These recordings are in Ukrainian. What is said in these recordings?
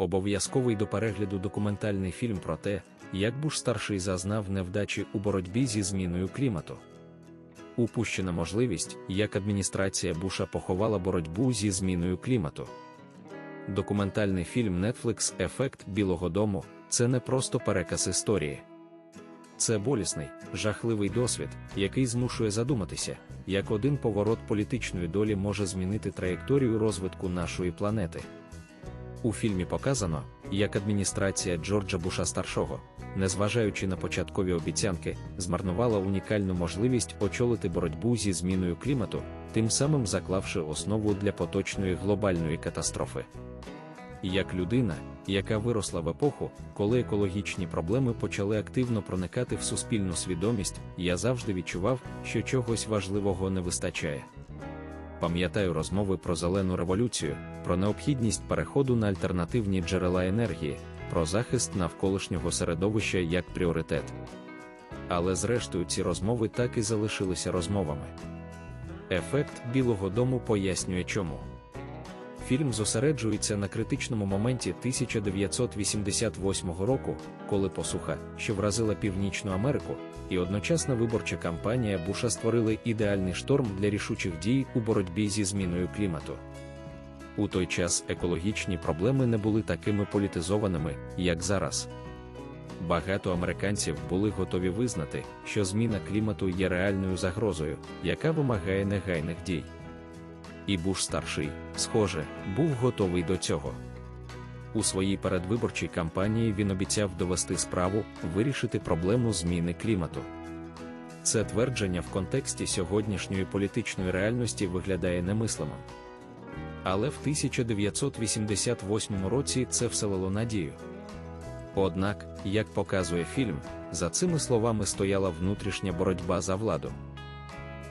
обов'язковий до перегляду документальний фільм про те, як Буш старший зазнав невдачі у боротьбі зі зміною клімату. Упущена можливість, як адміністрація Буша поховала боротьбу зі зміною клімату. Документальний фільм Netflix Ефект Білого Дому це не просто переказ історії. Це болісний, жахливий досвід, який змушує задуматися, як один поворот політичної долі може змінити траєкторію розвитку нашої планети. У фільмі показано, як адміністрація Джорджа Буша старшого, незважаючи на початкові обіцянки, змарнувала унікальну можливість очолити боротьбу зі зміною клімату, тим самим заклавши основу для поточної глобальної катастрофи. Як людина, яка виросла в епоху, коли екологічні проблеми почали активно проникати в суспільну свідомість, я завжди відчував, що чогось важливого не вистачає. Пам'ятаю розмови про зелену революцію, про необхідність переходу на альтернативні джерела енергії, про захист навколишнього середовища як пріоритет. Але зрештою ці розмови так і залишилися розмовами. Ефект Білого дому пояснює чому. Фільм зосереджується на критичному моменті 1988 року, коли посуха, що вразила Північну Америку, і одночасна виборча кампанія Буша створили ідеальний шторм для рішучих дій у боротьбі зі зміною клімату. У той час екологічні проблеми не були такими політизованими, як зараз. Багато американців були готові визнати, що зміна клімату є реальною загрозою, яка вимагає негайних дій. І Буш старший, схоже, був готовий до цього. У своїй передвиборчій кампанії він обіцяв довести справу, вирішити проблему зміни клімату. Це твердження в контексті сьогоднішньої політичної реальності виглядає немислимим. Але в 1988 році це вселило надію. Однак, як показує фільм, за цими словами стояла внутрішня боротьба за владу.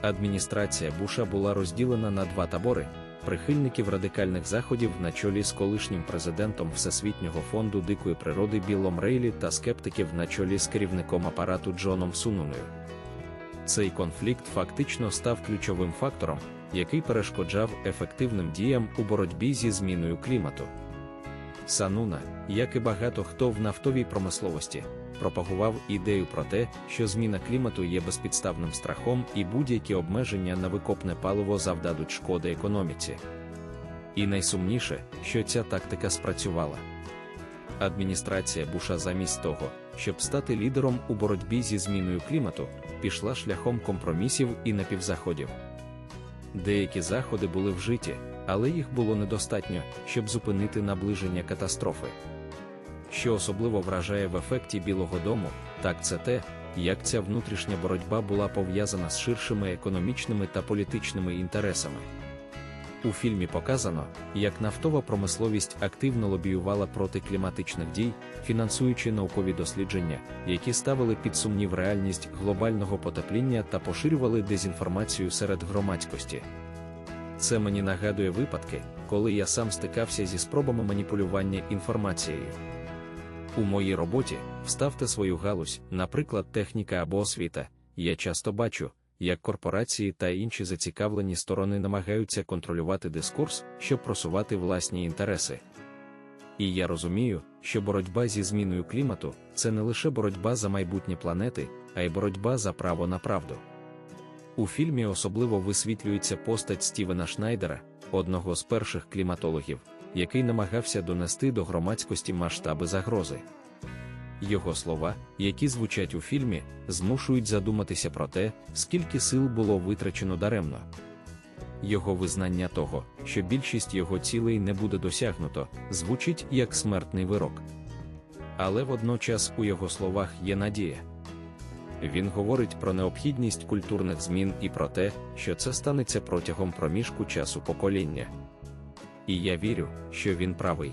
Адміністрація Буша була розділена на два табори прихильників радикальних заходів на чолі з колишнім президентом Всесвітнього фонду дикої природи Білом Рейлі та скептиків на чолі з керівником апарату Джоном Сунуною. Цей конфлікт фактично став ключовим фактором, який перешкоджав ефективним діям у боротьбі зі зміною клімату. Сануна, як і багато хто в нафтовій промисловості, пропагував ідею про те, що зміна клімату є безпідставним страхом і будь-які обмеження на викопне паливо завдадуть шкоди економіці. І найсумніше, що ця тактика спрацювала. Адміністрація Буша замість того, щоб стати лідером у боротьбі зі зміною клімату, пішла шляхом компромісів і напівзаходів. Деякі заходи були вжиті, але їх було недостатньо, щоб зупинити наближення катастрофи. Що особливо вражає в ефекті Білого Дому, так це те, як ця внутрішня боротьба була пов'язана з ширшими економічними та політичними інтересами. У фільмі показано, як нафтова промисловість активно лобіювала проти кліматичних дій, фінансуючи наукові дослідження, які ставили під сумнів реальність глобального потепління та поширювали дезінформацію серед громадськості. Це мені нагадує випадки, коли я сам стикався зі спробами маніпулювання інформацією. У моїй роботі вставте свою галузь, наприклад, техніка або освіта. Я часто бачу, як корпорації та інші зацікавлені сторони намагаються контролювати дискурс, щоб просувати власні інтереси. І я розумію, що боротьба зі зміною клімату це не лише боротьба за майбутнє планети, а й боротьба за право на правду. У фільмі особливо висвітлюється постать Стівена Шнайдера, одного з перших кліматологів, який намагався донести до громадськості масштаби загрози. Його слова, які звучать у фільмі, змушують задуматися про те, скільки сил було витрачено даремно. Його визнання того, що більшість його цілей не буде досягнуто, звучить як смертний вирок. Але водночас у його словах є надія. Він говорить про необхідність культурних змін і про те, що це станеться протягом проміжку часу покоління. І я вірю, що він правий.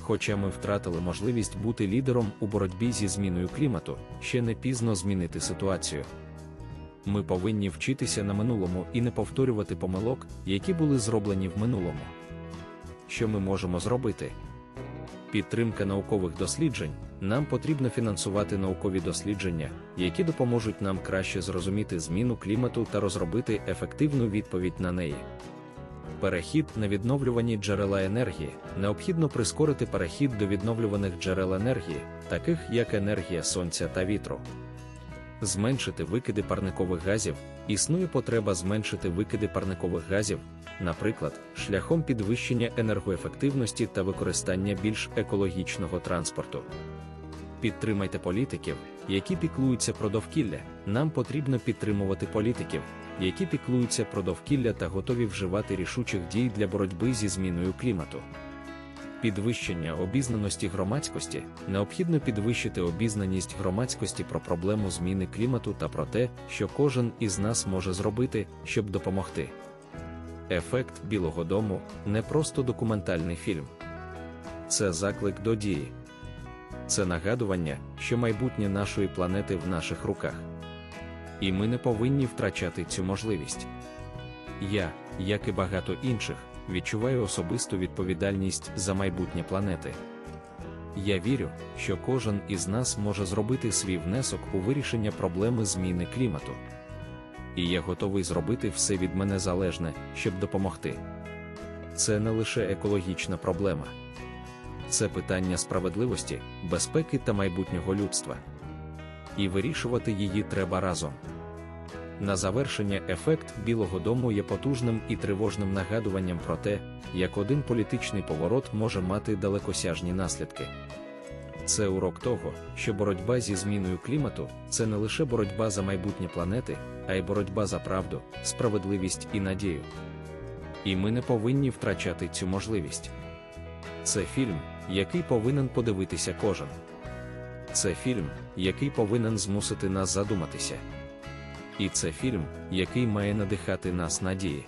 Хоча ми втратили можливість бути лідером у боротьбі зі зміною клімату, ще не пізно змінити ситуацію. Ми повинні вчитися на минулому і не повторювати помилок, які були зроблені в минулому. Що ми можемо зробити? Підтримка наукових досліджень. Нам потрібно фінансувати наукові дослідження, які допоможуть нам краще зрозуміти зміну клімату та розробити ефективну відповідь на неї. Перехід на відновлювані джерела енергії. Необхідно прискорити перехід до відновлюваних джерел енергії, таких як енергія сонця та вітру. Зменшити викиди парникових газів. Існує потреба зменшити викиди парникових газів, наприклад, шляхом підвищення енергоефективності та використання більш екологічного транспорту. Підтримайте політиків, які піклуються про довкілля. Нам потрібно підтримувати політиків, які піклуються про довкілля та готові вживати рішучих дій для боротьби зі зміною клімату. Підвищення обізнаності громадськості необхідно підвищити обізнаність громадськості про проблему зміни клімату та про те, що кожен із нас може зробити, щоб допомогти. Ефект Білого Дому не просто документальний фільм, це заклик до дії. Це нагадування, що майбутнє нашої планети в наших руках. І ми не повинні втрачати цю можливість. Я, як і багато інших, відчуваю особисту відповідальність за майбутнє планети. Я вірю, що кожен із нас може зробити свій внесок у вирішення проблеми зміни клімату. І я готовий зробити все від мене залежне, щоб допомогти. Це не лише екологічна проблема, це питання справедливості, безпеки та майбутнього людства. І вирішувати її треба разом. На завершення ефект Білого Дому є потужним і тривожним нагадуванням про те, як один політичний поворот може мати далекосяжні наслідки. Це урок того, що боротьба зі зміною клімату це не лише боротьба за майбутнє планети, а й боротьба за правду, справедливість і надію. І ми не повинні втрачати цю можливість. Це фільм, який повинен подивитися кожен. Це фільм, який повинен змусити нас задуматися. І це фільм, який має надихати нас надії.